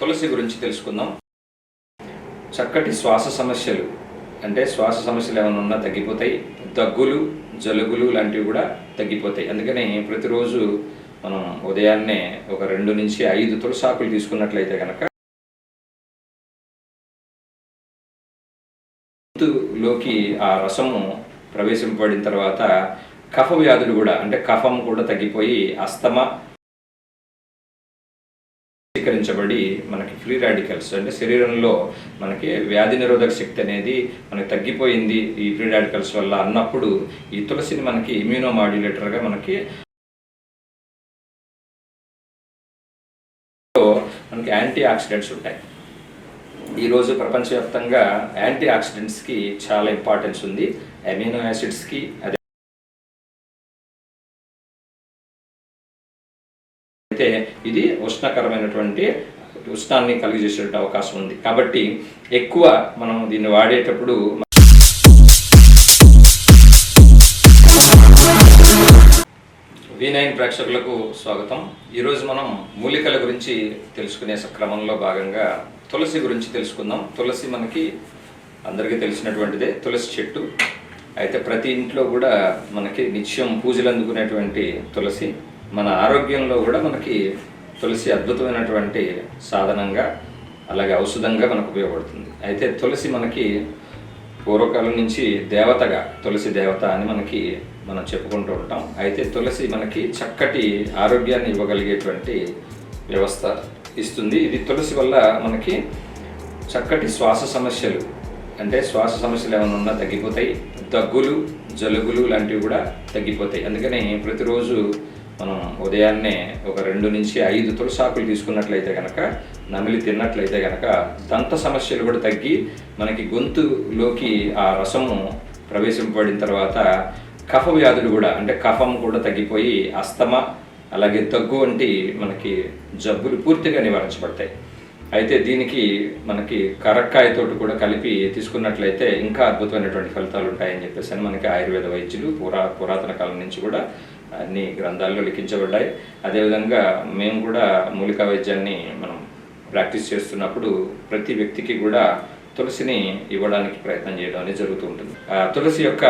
తులసి గురించి తెలుసుకుందాం. చక్కటి శ్వాస సమస్యలు అంటే శ్వాస సమస్యలు ఏమైనా ఉన్నా తగ్గిపోతాయి. దగ్గులు జలుబులు లాంటివి కూడా తగ్గిపోతాయి. అందుకని ప్రతిరోజు మనం ఉదయాన్నే ఒక రెండు నుంచి ఐదు తులసాకులు తీసుకున్నట్లయితే కనుక లోకి ఆ రసము ప్రవేశింపబడిన తర్వాత కఫ వ్యాధులు కూడా అంటే కఫం కూడా తగ్గిపోయి అస్తమా వ్యక్తీకరించబడి మనకి ఫ్రీ రాడికల్స్ అంటే శరీరంలో మనకి వ్యాధి నిరోధక శక్తి అనేది మనకి తగ్గిపోయింది ఈ ఫ్రీ రాడికల్స్ వల్ల అన్నప్పుడు ఈ తులసిని మనకి ఇమ్యూనో మాడ్యులేటర్గా మనకి మనకి యాంటీ ఆక్సిడెంట్స్ ఉంటాయి ఈరోజు ప్రపంచవ్యాప్తంగా యాంటీ ఆక్సిడెంట్స్కి చాలా ఇంపార్టెన్స్ ఉంది. అమినో యాసిడ్స్కి అదే అయితే ఇది ఉష్ణకరమైనటువంటి ఉష్ణాన్ని కలిగజేసే అవకాశం ఉంది. కాబట్టి ఎక్కువ మనం దీన్ని వాడేటప్పుడు వి నైన్ ప్రేక్షకులకు స్వాగతం. ఈరోజు మనం మూలికల గురించి తెలుసుకునే క్రమంలో భాగంగా తులసి గురించి తెలుసుకుందాం. తులసి మనకి అందరికీ తెలిసినటువంటిదే. తులసి చెట్టు. అయితే ప్రతి ఇంట్లో కూడా మనకి నిత్యం పూజలు అందుకునేటువంటి తులసి. మన ఆరోగ్యంలో కూడా మనకి తులసి అద్భుతమైనటువంటి సాధనంగా అలాగే ఔషధంగా మనకు ఉపయోగపడుతుంది. అయితే తులసి మనకి పూర్వకాలం నుంచి దేవతగా తులసి దేవత అని మనకి మనం చెప్పుకుంటూ ఉంటాం. అయితే తులసి మనకి చక్కటి ఆరోగ్యాన్ని ఇవ్వగలిగేటువంటి వ్యవస్థ ఇస్తుంది. ఇది తులసి వల్ల మనకి చక్కటి శ్వాస సమస్యలు అంటే శ్వాస సమస్యలు ఏమైనా ఉన్నా తగ్గిపోతాయి. దగ్గులు జలుబులు లాంటివి కూడా తగ్గిపోతాయి. అందుకని ప్రతిరోజు మనం ఉదయాన్నే ఒక రెండు నుంచి ఐదు తులసాకులు తీసుకున్నట్లయితే కనుక నమిలి తిన్నట్లయితే కనుక దంత సమస్యలు కూడా తగ్గి మనకి గొంతులోకి ఆ రసము ప్రవేశింపబడిన తర్వాత కఫ వ్యాధులు కూడా అంటే కఫం కూడా తగ్గిపోయి అస్తమా అలాగే దగ్గు వంటి మనకి జబ్బులు పూర్తిగా నివారించబడతాయి. అయితే దీనికి మనకి కరక్కాయతోటి కూడా కలిపి తీసుకున్నట్లయితే ఇంకా అద్భుతమైనటువంటి ఫలితాలు ఉంటాయని చెప్పేసి అని మనకి ఆయుర్వేద వైద్యులు పురా పురాతన కాలం నుంచి కూడా అన్ని గ్రంథాల్లో లిఖించబడ్డాయి. అదేవిధంగా మేము కూడా మూలికా వైద్యాన్ని మనం ప్రాక్టీస్ చేస్తున్నప్పుడు ప్రతి వ్యక్తికి కూడా తులసిని ఇవ్వడానికి ప్రయత్నం చేయడం అనేది జరుగుతూ ఉంటుంది. తులసి యొక్క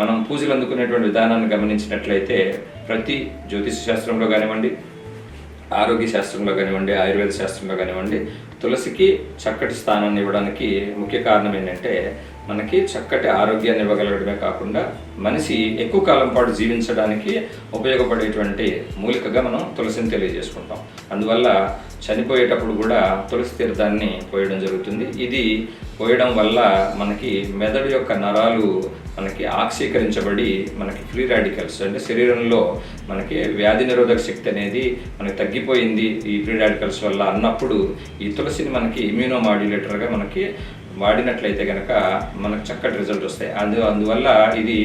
మనం పూజలు అందుకునేటువంటి విధానాన్ని గమనించినట్లయితే ప్రతి జ్యోతిష శాస్త్రంలో కానివ్వండి ఆరోగ్య శాస్త్రంలో కానివ్వండి ఆయుర్వేద శాస్త్రంలో కానివ్వండి తులసికి చక్కటి స్థానాన్ని ఇవ్వడానికి ముఖ్య కారణం ఏంటంటే మనకి చక్కటి ఆరోగ్యాన్ని ఇవ్వగలగడమే కాకుండా మనిషి ఎక్కువ కాలం పాటు జీవించడానికి ఉపయోగపడేటువంటి మూలికగా మనం తులసిని తెలియజేసుకుంటాం. అందువల్ల చనిపోయేటప్పుడు కూడా తులసి తీర్థాన్ని పోయడం జరుగుతుంది. ఇది పోయడం వల్ల మనకి మెదడు యొక్క నరాలు మనకి ఆక్సీకరించబడి మనకి ఫ్రీ రాడికల్స్ అంటే శరీరంలో మనకి వ్యాధి నిరోధక శక్తి అనేది మనకి తగ్గిపోయింది ఈ ఫ్రీ రాడికల్స్ వల్ల అన్నప్పుడు ఈ తులసిని మనకి ఇమ్యూనో మాడ్యులేటర్గా మనకి వాడినట్లయితే కనుక మనకు చక్కటి రిజల్ట్ వస్తాయి. అందు అందువల్ల ఇది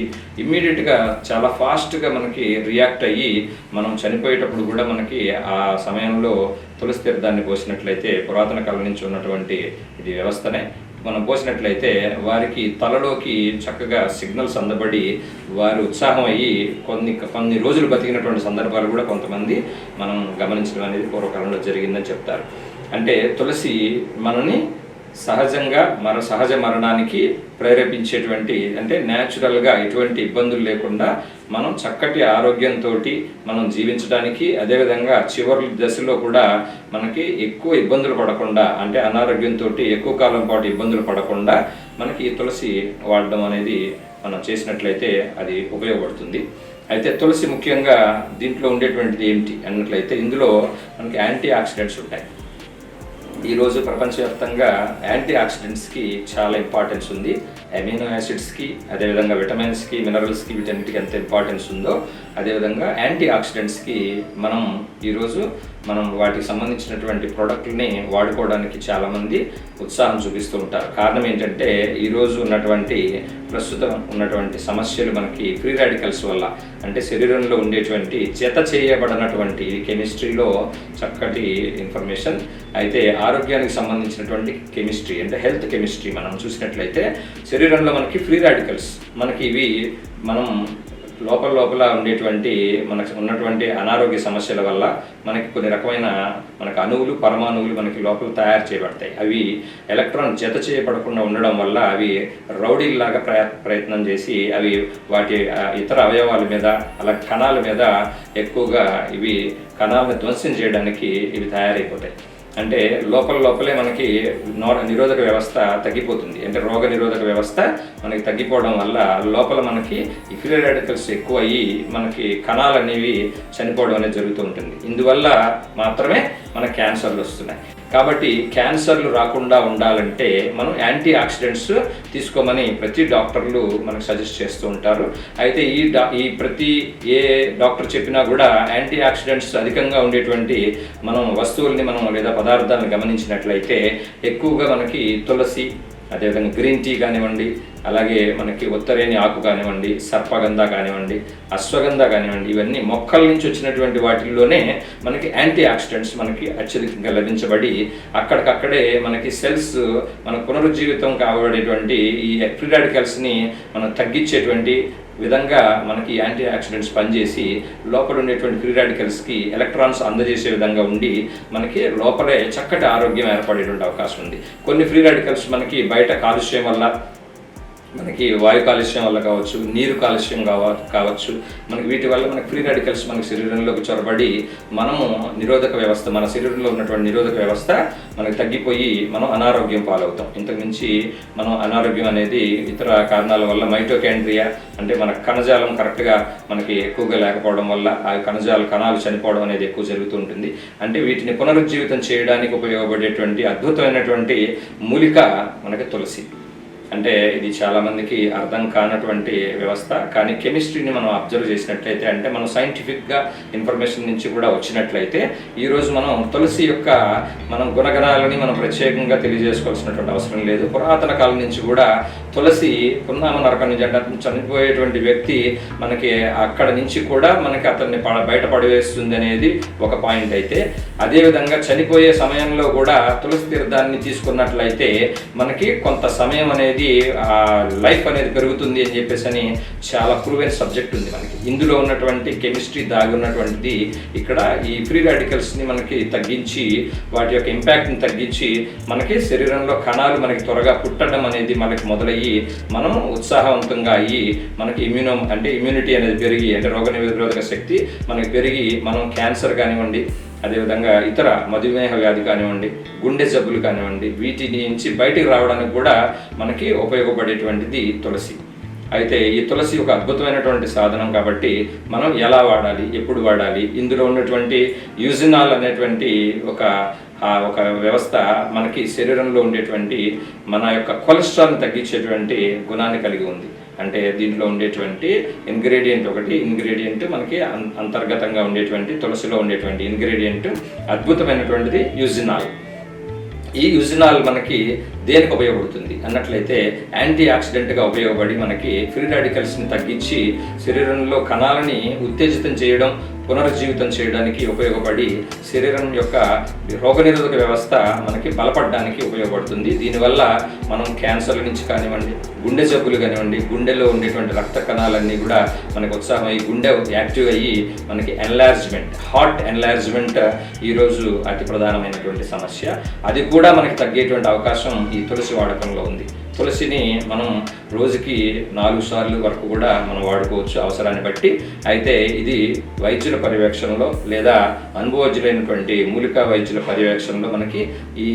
ఇమ్మీడియట్గా చాలా ఫాస్ట్గా మనకి రియాక్ట్ అయ్యి మనం చనిపోయేటప్పుడు కూడా మనకి ఆ సమయంలో తులసి తీర్థాన్ని పోసినట్లయితే పురాతన కాలం నుంచి ఉన్నటువంటి ఇది వ్యవస్థనే. మనం పోసినట్లయితే వారికి తలలోకి చక్కగా సిగ్నల్స్ అందబడి వారు ఉత్సాహం అయ్యి కొన్ని కొన్ని రోజులు బతికినటువంటి సందర్భాలు కూడా కొంతమంది మనం గమనించడం అనేది పూర్వకాలంలో జరిగిందని చెప్తారు. అంటే తులసి మనని సహజంగా మన సహజ మరణానికి ప్రేరేపించేటువంటి అంటే న్యాచురల్గా ఎటువంటి ఇబ్బందులు లేకుండా మనం చక్కటి ఆరోగ్యంతో మనం జీవించడానికి అదేవిధంగా చివరి దశలో కూడా మనకి ఎక్కువ ఇబ్బందులు పడకుండా అంటే అనారోగ్యంతో ఎక్కువ కాలం పాటు ఇబ్బందులు పడకుండా మనకి ఈ తులసి వాడడం అనేది మనం చేసినట్లయితే అది ఉపయోగపడుతుంది. అయితే తులసి ముఖ్యంగా దీంట్లో ఉండేటువంటిది ఏమిటి అన్నట్లయితే ఇందులో మనకి యాంటీ ఆక్సిడెంట్స్ ఉంటాయి. ఈరోజు ప్రపంచవ్యాప్తంగా యాంటీ ఆక్సిడెంట్స్కి చాలా ఇంపార్టెన్స్ ఉంది. అమినో యాసిడ్స్కి అదేవిధంగా విటమిన్స్కి మినరల్స్కి వీటన్నిటికీ ఎంత ఇంపార్టెన్స్ ఉందో అదేవిధంగా యాంటీ ఆక్సిడెంట్స్కి మనం ఈరోజు మనం వాటికి సంబంధించినటువంటి ప్రోడక్ట్ని వాడుకోవడానికి చాలామంది ఉత్సాహం చూపిస్తూ ఉంటారు. కారణం ఏంటంటే ఈరోజు ఉన్నటువంటి ప్రస్తుతం ఉన్నటువంటి సమస్యలు మనకి ఫ్రీ రాడికల్స్ వల్ల అంటే శరీరంలో ఉండేటువంటి జత చేయబడినటువంటి కెమిస్ట్రీలో చక్కటి ఇన్ఫర్మేషన్ అయితే ఆరోగ్యానికి సంబంధించినటువంటి కెమిస్ట్రీ అంటే హెల్త్ కెమిస్ట్రీ మనం చూసినట్లయితే శరీరంలో మనకి ఫ్రీ రాడికల్స్ మనకి ఇవి మనం లోపల లోపల ఉండేటువంటి మనకు ఉన్నటువంటి అనారోగ్య సమస్యల వల్ల మనకి కొన్ని రకమైన మనకు అణువులు పరమాణువులు మనకి లోపల తయారు చేయబడతాయి. అవి ఎలక్ట్రాన్ జత చేయబడకుండా ఉండడం వల్ల అవి రౌడీల్లాగా ప్రయ ప్రయత్నం చేసి అవి వాటి ఇతర అవయవాల మీద అలా కణాల మీద ఎక్కువగా ఇవి కణాలను ధ్వంసం చేయడానికి ఇవి తయారైపోతాయి. అంటే లోపల లోపలే మనకి నిరోధక వ్యవస్థ తగ్గిపోతుంది. అంటే రోగ నిరోధక వ్యవస్థ మనకి తగ్గిపోవడం వల్ల లోపల మనకి ఈ ఫ్రీ రాడికల్స్ ఎక్కువ అయ్యి మనకి కణాలు అనేవి చనిపోవడం అనేది జరుగుతూ ఉంటుంది. ఇందువల్ల మాత్రమే మన క్యాన్సర్లు వస్తున్నాయి. కాబట్టి క్యాన్సర్లు రాకుండా ఉండాలంటే మనం యాంటీ ఆక్సిడెంట్స్ తీసుకోమని ప్రతి డాక్టర్లు మనకు సజెస్ట్ చేస్తూ ఉంటారు. అయితే ఈ డా ఈ ప్రతి ఏ డాక్టర్ చెప్పినా కూడా యాంటీ ఆక్సిడెంట్స్ అధికంగా ఉండేటువంటి మనం వస్తువుల్ని మనం లేదా పదార్థాలను గమనించినట్లయితే ఎక్కువగా మనకి తులసి అదేవిధంగా గ్రీన్ టీ కానివ్వండి అలాగే మనకి ఉత్తరేని ఆకు కానివ్వండి సర్పగంధ కానివ్వండి అశ్వగంధ కానివ్వండి ఇవన్నీ మొక్కల నుంచి వచ్చినటువంటి వాటిల్లోనే మనకి యాంటీ ఆక్సిడెంట్స్ మనకి అత్యధికంగా లభించబడి అక్కడికక్కడే మనకి సెల్స్ మన పునరుజ్జీవితం కాబడేటువంటి ఈ ఫ్రీ రాడికల్స్ని మనం తగ్గించేటువంటి విధంగా మనకి యాంటీ ఆక్సిడెంట్స్ పనిచేసి లోపల ఉండేటువంటి ఫ్రీ రాడికల్స్కి ఎలక్ట్రాన్స్ అందజేసే విధంగా ఉండి మనకి లోపలే చక్కటి ఆరోగ్యం ఏర్పడేటువంటి అవకాశం ఉంది. కొన్ని ఫ్రీ రాడికల్స్ మనకి బయట కాలుష్యం వల్ల మనకి వాయు కాలుష్యం వల్ల కావచ్చు నీరు కాలుష్యం కావ కావచ్చు మనకి వీటి వల్ల మనకి ఫ్రీ రాడికల్స్ మన శరీరంలోకి చొరబడి మనము నిరోధక వ్యవస్థ మన శరీరంలో ఉన్నటువంటి నిరోధక వ్యవస్థ మనకి తగ్గిపోయి మనం అనారోగ్యం పాలవుతాం. ఇంతకుమించి మనం అనారోగ్యం అనేది ఇతర కారణాల వల్ల మైటోకాండ్రియా అంటే మన కణజాలం కరెక్ట్గా మనకి ఎక్కువగా లేకపోవడం వల్ల ఆ కణజాల కణాలు చనిపోవడం అనేది ఎక్కువ జరుగుతూ ఉంటుంది. అంటే వీటిని పునరుజ్జీవితం చేయడానికి ఉపయోగపడేటువంటి అద్భుతమైనటువంటి మూలిక మనకి తులసి. అంటే ఇది చాలా మందికి అర్థం కానటువంటి వ్యవస్థ. కానీ కెమిస్ట్రీని మనం అబ్జర్వ్ చేసినట్లయితే అంటే మనం సైంటిఫిక్గా ఇన్ఫర్మేషన్ నుంచి కూడా వచ్చినట్లయితే ఈరోజు మనం తులసి యొక్క మనం గుణగణాలని మనం ప్రత్యేకంగా తెలియజేసుకోవాల్సినటువంటి అవసరం లేదు. పురాతన కాలం నుంచి కూడా తులసి పున్నామ నరకం నుంచి అంటే చనిపోయేటువంటి వ్యక్తి మనకి అక్కడ నుంచి కూడా మనకి అతన్ని ప- బయట పడవేస్తుంది అనేది ఒక పాయింట్ అయితే. అదేవిధంగా చనిపోయే సమయంలో కూడా తులసి తీర్థాన్ని తీసుకున్నట్లయితే మనకి కొంత సమయం అనేది ఆ లైఫ్ అనేది పెరుగుతుంది అని చెప్పేసి అని చాలా ప్రూవెన్ సబ్జెక్ట్ ఉంది మనకి. ఇందులో ఉన్నటువంటి కెమిస్ట్రీ దాగి ఉన్నటువంటిది ఇక్కడ ఈ ఫ్రీ రాడికల్స్ని మనకి తగ్గించి వాటి యొక్క ఇంపాక్ట్ని తగ్గించి మనకి శరీరంలో కణాలు మనకి త్వరగా పుట్టడం అనేది మనకి మొదలయ్యి మనం ఉత్సాహవంతంగా అయ్యి మనకి ఇమ్యూనో అంటే ఇమ్యూనిటీ అనేది పెరిగి అంటే రోగ నిరోధక శక్తి మనకి పెరిగి మనం క్యాన్సర్ కానివ్వండి అదేవిధంగా ఇతర మధుమేహ వ్యాధి కానివ్వండి గుండె జబ్బులు కానివ్వండి వీటి నుంచి బయటికి రావడానికి కూడా మనకి ఉపయోగపడేటువంటిది తులసి. అయితే ఈ తులసి ఒక అద్భుతమైనటువంటి సాధనం కాబట్టి మనం ఎలా వాడాలి ఎప్పుడు వాడాలి ఇందులో ఉన్నటువంటి యూజినాల్ అనేటువంటి ఒక ఒక వ్యవస్థ మనకి శరీరంలో ఉండేటువంటి మన యొక్క కొలెస్ట్రాల్ని తగ్గించేటువంటి గుణాన్ని కలిగి ఉంది. అంటే దీంట్లో ఉండేటువంటి ఇంగ్రీడియంట్ ఒకటి ఇంగ్రీడియంట్ మనకి అం- అంతర్గతంగా ఉండేటువంటి తులసిలో ఉండేటువంటి ఇంగ్రీడియంట్ అద్భుతమైనటువంటిది యూజినాల్. ఈ యూజినాల్ మనకి దేనికి ఉపయోగపడుతుంది? అన్నట్లయితే యాంటీ ఆక్సిడెంట్గా ఉపయోగపడి మనకి ఫ్రీ రాడికల్స్ని తగ్గించి శరీరంలో కణాలని ఉత్తేజితం చేయడం పునరుజ్జీవితం చేయడానికి ఉపయోగపడి శరీరం యొక్క రోగనిరోధక వ్యవస్థ మనకి బలపడడానికి ఉపయోగపడుతుంది. దీనివల్ల మనం క్యాన్సర్ల నుంచి కానివ్వండి గుండె జబ్బులు కానివ్వండి గుండెలో ఉండేటువంటి రక్త కణాలన్నీ కూడా మనకు ఉత్సాహం అయ్యి గుండె యాక్టివ్ అయ్యి మనకి ఎన్లార్జ్మెంట్ హార్ట్ ఎన్లార్జ్మెంట్ ఈరోజు అతి ప్రధానమైనటువంటి సమస్య. అది కూడా మనకి తగ్గేటువంటి అవకాశం ఈ తులసి వాడకంలో ఉంది. తులసిని మనం రోజుకి నాలుగు సార్లు వరకు కూడా మనం వాడుకోవచ్చు అవసరాన్ని బట్టి. అయితే ఇది వైద్యుల పర్యవేక్షణలో లేదా అనుభవజ్ఞులైనటువంటి మూలికా వైద్యుల పర్యవేక్షణలో మనకి ఈ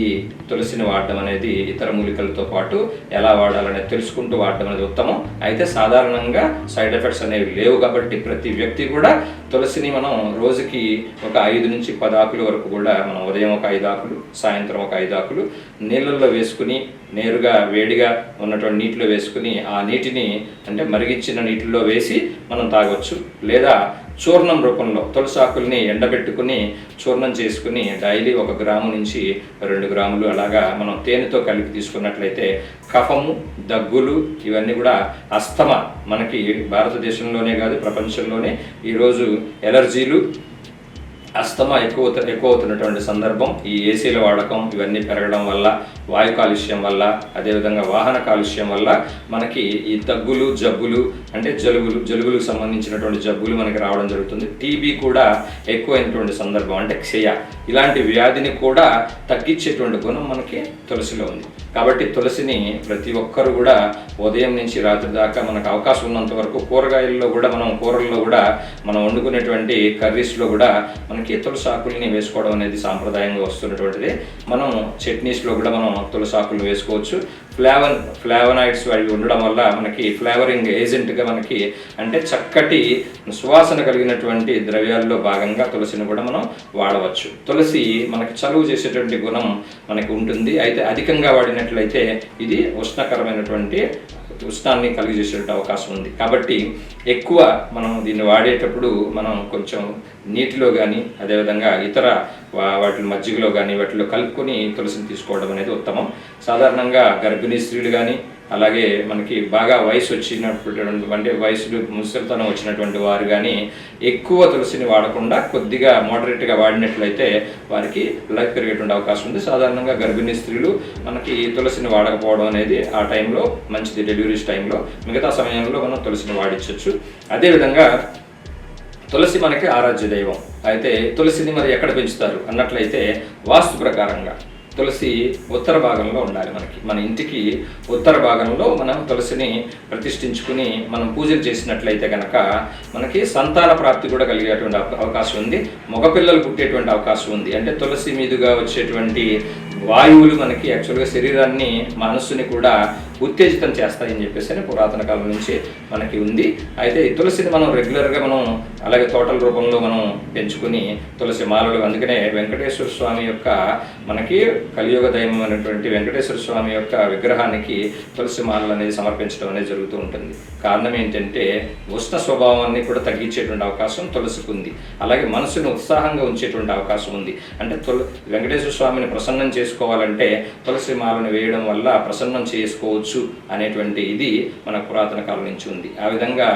తులసిని వాడడం అనేది ఇతర మూలికలతో పాటు ఎలా వాడాలనేది తెలుసుకుంటూ వాడడం అనేది ఉత్తమం. అయితే సాధారణంగా సైడ్ ఎఫెక్ట్స్ అనేవి లేవు కాబట్టి ప్రతి వ్యక్తి కూడా తులసిని మనం రోజుకి ఒక ఐదు నుంచి పది ఆకుల వరకు కూడా మనం ఉదయం ఒక ఐదు ఆకులు సాయంత్రం ఒక ఐదు ఆకులు నీళ్ళల్లో వేసుకుని నేరుగా వేడిగా ఉన్నటువంటి నీటిలో వేసుకుని ఆ నీటిని అంటే మరిగించిన నీటిలో వేసి మనం తాగొచ్చు. లేదా చూర్ణం రూపంలో తులసి ఆకుల్ని ఎండబెట్టుకుని చూర్ణం చేసుకుని డైలీ ఒక గ్రాము నుంచి రెండు గ్రాములు అలాగా మనం తేనెతో కలిపి తీసుకున్నట్లయితే కఫము దగ్గులు ఇవన్నీ కూడా అస్తమ మనకి భారతదేశంలోనే కాదు ప్రపంచంలోనే. ఈరోజు ఎలర్జీలు అస్తమా ఎక్కువ అవుతు- ఎక్కువ అవుతున్నటువంటి సందర్భం ఈ ఏసీల వాడకం ఇవన్నీ పెరగడం వల్ల వాయు కాలుష్యం వల్ల అదేవిధంగా వాహన కాలుష్యం వల్ల మనకి ఈ దగ్గులు జబ్బులు అంటే జలుబులు జలుబులకు సంబంధించినటువంటి జబ్బులు మనకి రావడం జరుగుతుంది. టీబీ కూడా ఎక్కువైనటువంటి సందర్భం అంటే క్షయ. ఇలాంటి వ్యాధిని కూడా తగ్గించేటువంటి గుణం మనకి తులసిలో ఉంది. కాబట్టి తులసిని ప్రతి ఒక్కరు కూడా ఉదయం నుంచి రాత్రి దాకా మనకు అవకాశం ఉన్నంత వరకు కూరగాయల్లో కూడా మనం కూరల్లో కూడా మనం వండుకునేటువంటి కర్రీస్లో కూడా మనకి తులసి ఆకుల్ని వేసుకోవడం అనేది సాంప్రదాయంగా వస్తున్నటువంటిది. మనం చట్నీస్లో కూడా మనం తులసాకులు వేసుకోవచ్చు. ఫ్లేవర్ ఫ్లేవనాయిడ్స్ అవి ఉండడం వల్ల మనకి ఫ్లేవరింగ్ ఏజెంట్గా మనకి అంటే చక్కటి సువాసన కలిగినటువంటి ద్రవ్యాల్లో భాగంగా తులసిని కూడా మనం వాడవచ్చు. తులసి మనకి చలువు చేసేటువంటి గుణం మనకి ఉంటుంది. అయితే అధికంగా వాడినట్లయితే ఇది ఉష్ణకరమైనటువంటి ఉష్ణాన్ని కలిగజేసేట అవకాశం ఉంది. కాబట్టి ఎక్కువ మనం దీన్ని వాడేటప్పుడు మనం కొంచెం నీటిలో కానీ అదేవిధంగా ఇతర వా- వాటి మజ్జిగలో కానీ వాటిలో కలుపుకొని తులసిని తీసుకోవడం అనేది ఉత్తమం. సాధారణంగా గర్భిణీ స్త్రీలు కానీ అలాగే మనకి బాగా వయసు వచ్చినటువంటి అంటే వయసు ముసలితనం వచ్చినటువంటి వారు కానీ ఎక్కువ తులసిని వాడకుండా కొద్దిగా మోడరేట్గా వాడినట్లయితే వారికి లైఫ్ పెరిగేటువంటి అవకాశం ఉంది. సాధారణంగా గర్భిణీ స్త్రీలు మనకి తులసిని వాడకపోవడం అనేది ఆ టైంలో మంచిది. డెలివరీస్ టైంలో మిగతా సమయంలో మనం తులసిని వాడించవచ్చు అదేవిధంగా తులసి మనకి ఆరాధ్య దైవం. అయితే తులసిని మరి ఎక్కడ పెంచుతారు? అన్నట్లయితే వాస్తు ప్రకారంగా. తులసి ఉత్తర భాగంలో ఉండాలి మనకి. మన ఇంటికి ఉత్తర భాగంలో మనం తులసిని ప్రతిష్ఠించుకుని మనం పూజలు చేసినట్లయితే కనుక మనకి సంతాన ప్రాప్తి కూడా కలిగేటువంటి అవకాశం ఉంది. మగపిల్లలు పుట్టేటువంటి అవకాశం ఉంది. అంటే తులసి మీదుగా వచ్చేటువంటి వాయువులు మనకి యాక్చువల్గా శరీరాన్ని మనస్సుని కూడా ఉత్తేజితం చేస్తాయని చెప్పేసి అని పురాతన కాలం నుంచి మనకి ఉంది. అయితే ఈ తులసిని మనం రెగ్యులర్గా మనం అలాగే తోటల రూపంలో మనం పెంచుకుని తులసి మాలలు అందుకనే వెంకటేశ్వర స్వామి యొక్క మనకి కలియుగ దైవం అనేటువంటి వెంకటేశ్వర స్వామి యొక్క విగ్రహానికి తులసి మాలలు అనేది సమర్పించడం అనేది జరుగుతూ ఉంటుంది. కారణం ఏంటంటే ఉష్ణ స్వభావాన్ని కూడా తగ్గించేటువంటి అవకాశం తులసికి ఉంది. అలాగే మనసును ఉత్సాహంగా ఉంచేటువంటి అవకాశం ఉంది. అంటే తుల వెంకటేశ్వర స్వామిని ప్రసన్నం చేసుకోవాలంటే తులసి మాలను వేయడం వల్ల ప్రసన్నం చేసుకోవచ్చు. అనేటువంటి ఇది మన పురాతన కాలం నుంచి ఉంది. ఆ విధంగా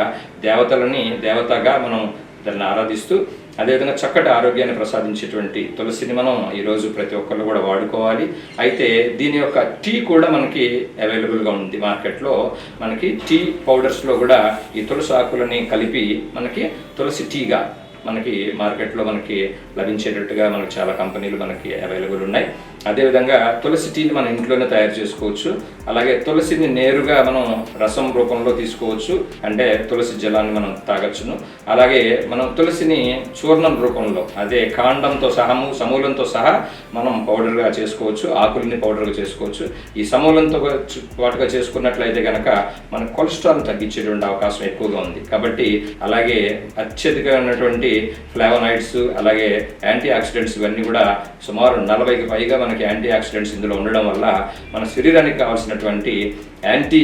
దేవతలని దేవతగా మనం దాన్ని ఆరాధిస్తూ అదేవిధంగా చక్కటి ఆరోగ్యాన్ని ప్రసాదించేటువంటి తులసిని మనం ఈరోజు ప్రతి ఒక్కళ్ళు కూడా వాడుకోవాలి. అయితే దీని యొక్క టీ కూడా మనకి అవైలబుల్గా ఉంది మార్కెట్లో. మనకి టీ పౌడర్స్లో కూడా ఈ తులసి ఆకులని కలిపి మనకి తులసి టీగా మనకి మార్కెట్లో మనకి లభించేటట్టుగా మనకి చాలా కంపెనీలు మనకి అవైలబుల్ ఉన్నాయి. అదేవిధంగా తులసి టీని మనం ఇంట్లోనే తయారు చేసుకోవచ్చు. అలాగే తులసిని నేరుగా మనం రసం రూపంలో తీసుకోవచ్చు. అంటే తులసి జలాన్ని మనం తాగొచ్చును. అలాగే మనం తులసిని చూర్ణం రూపంలో అదే కాండంతో సహము సమూలంతో సహా మనం పౌడర్గా చేసుకోవచ్చు ఆకుల్ని పౌడర్గా చేసుకోవచ్చు. ఈ సమూలంతో పాటుగా చేసుకున్నట్లయితే కనుక మన కొలెస్ట్రాల్ తగ్గించేటువంటి అవకాశం ఎక్కువగా ఉంది. కాబట్టి అలాగే అత్యధికమైనటువంటి ఫ్లావనాయిడ్స్ అలాగే యాంటీ ఆక్సిడెంట్స్ ఇవన్నీ కూడా సుమారు నలభైకి పైగా మనకి యాంటీ ఆక్సిడెంట్స్ ఇందులో ఉండడం వల్ల మన శరీరానికి కావాల్సినటువంటి యాంటీ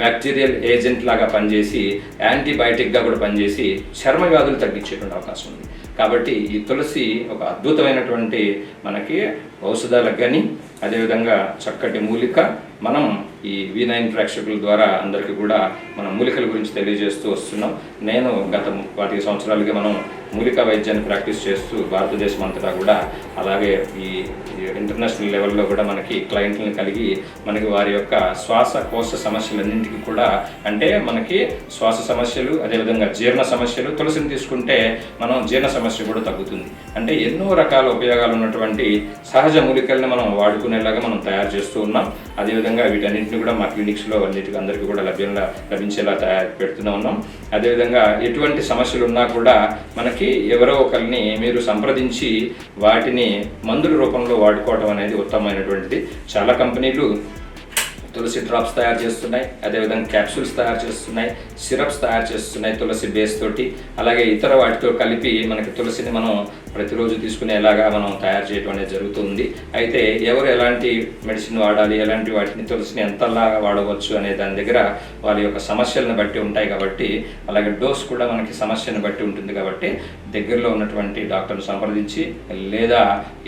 బ్యాక్టీరియల్ ఏజెంట్ లాగా పనిచేసి యాంటీబయాటిక్గా కూడా పనిచేసి చర్మ వ్యాధులు తగ్గించేటువంటి అవకాశం ఉంది. కాబట్టి ఈ తులసి ఒక అద్భుతమైనటువంటి మనకి ఔషధాలకు కానీ అదేవిధంగా చక్కటి మూలిక మనం ఈ వి నైన్ ప్రేక్షకుల ద్వారా అందరికీ కూడా మన మూలికల గురించి తెలియజేస్తూ వస్తున్నాం. నేను గత పాతిక సంవత్సరాలుగా మనం మూలిక వైద్యాన్ని ప్రాక్టీస్ చేస్తూ భారతదేశం అంతటా కూడా అలాగే ఈ ఇంటర్నేషనల్ లెవెల్లో కూడా మనకి క్లయింట్లను కలిగి మనకి వారి యొక్క శ్వాసకోశ సమస్యలన్నింటికి కూడా అంటే మనకి శ్వాస సమస్యలు అదేవిధంగా జీర్ణ సమస్యలు తులసిని తీసుకుంటే మనం జీర్ణ సమస్య కూడా తగ్గుతుంది. అంటే ఎన్నో రకాల ఉపయోగాలు ఉన్నటువంటి సహజ మూలికల్ని మనం వాడుకునేలాగా మనం తయారు చేస్తూ ఉన్నాం. అదేవిధంగా వీటన్నింటిని కూడా మా క్లినిక్స్లో అన్నిటికీ అందరికీ కూడా లభ్యంగా లభించేలా తయారు పెడుతూనే ఉన్నాం. అదేవిధంగా ఎటువంటి సమస్యలు ఉన్నా కూడా మనకి ఎవరో ఒకరిని మీరు సంప్రదించి వాటిని మందుల రూపంలో వాడుకోవడం అనేది ఉత్తమమైనటువంటిది. చాలా కంపెనీలు తులసి డ్రాప్స్ తయారు చేస్తున్నాయి. అదేవిధంగా క్యాప్సూల్స్ తయారు చేస్తున్నాయి. సిరప్స్ తయారు చేస్తున్నాయి తులసి బేస్ తోటి. అలాగే ఇతర వాటితో కలిపి మనకి తులసిని మనం ప్రతిరోజు తీసుకునేలాగా మనం తయారు చేయడం అనేది జరుగుతుంది. అయితే ఎవరు ఎలాంటి మెడిసిన్ వాడాలి ఎలాంటి వాటిని తులసిని ఎంతలా వాడవచ్చు అనే దాని దగ్గర వాళ్ళ యొక్క సమస్యలను బట్టి ఉంటాయి కాబట్టి అలాగే డోస్ కూడా మనకి సమస్యను బట్టి ఉంటుంది కాబట్టి దగ్గరలో ఉన్నటువంటి డాక్టర్ను సంప్రదించి లేదా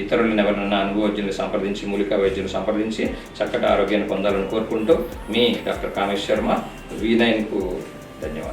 ఇతరులను ఎవరైనా అనుభవజ్ఞులు సంప్రదించి మూలికా వైద్యులు సంప్రదించి చక్కటి ఆరోగ్యాన్ని పొందాలను కోరుకుంటూ మీ డాక్టర్ కామేశ్ శర్మ వి నైన్కు ధన్యవాదాలు.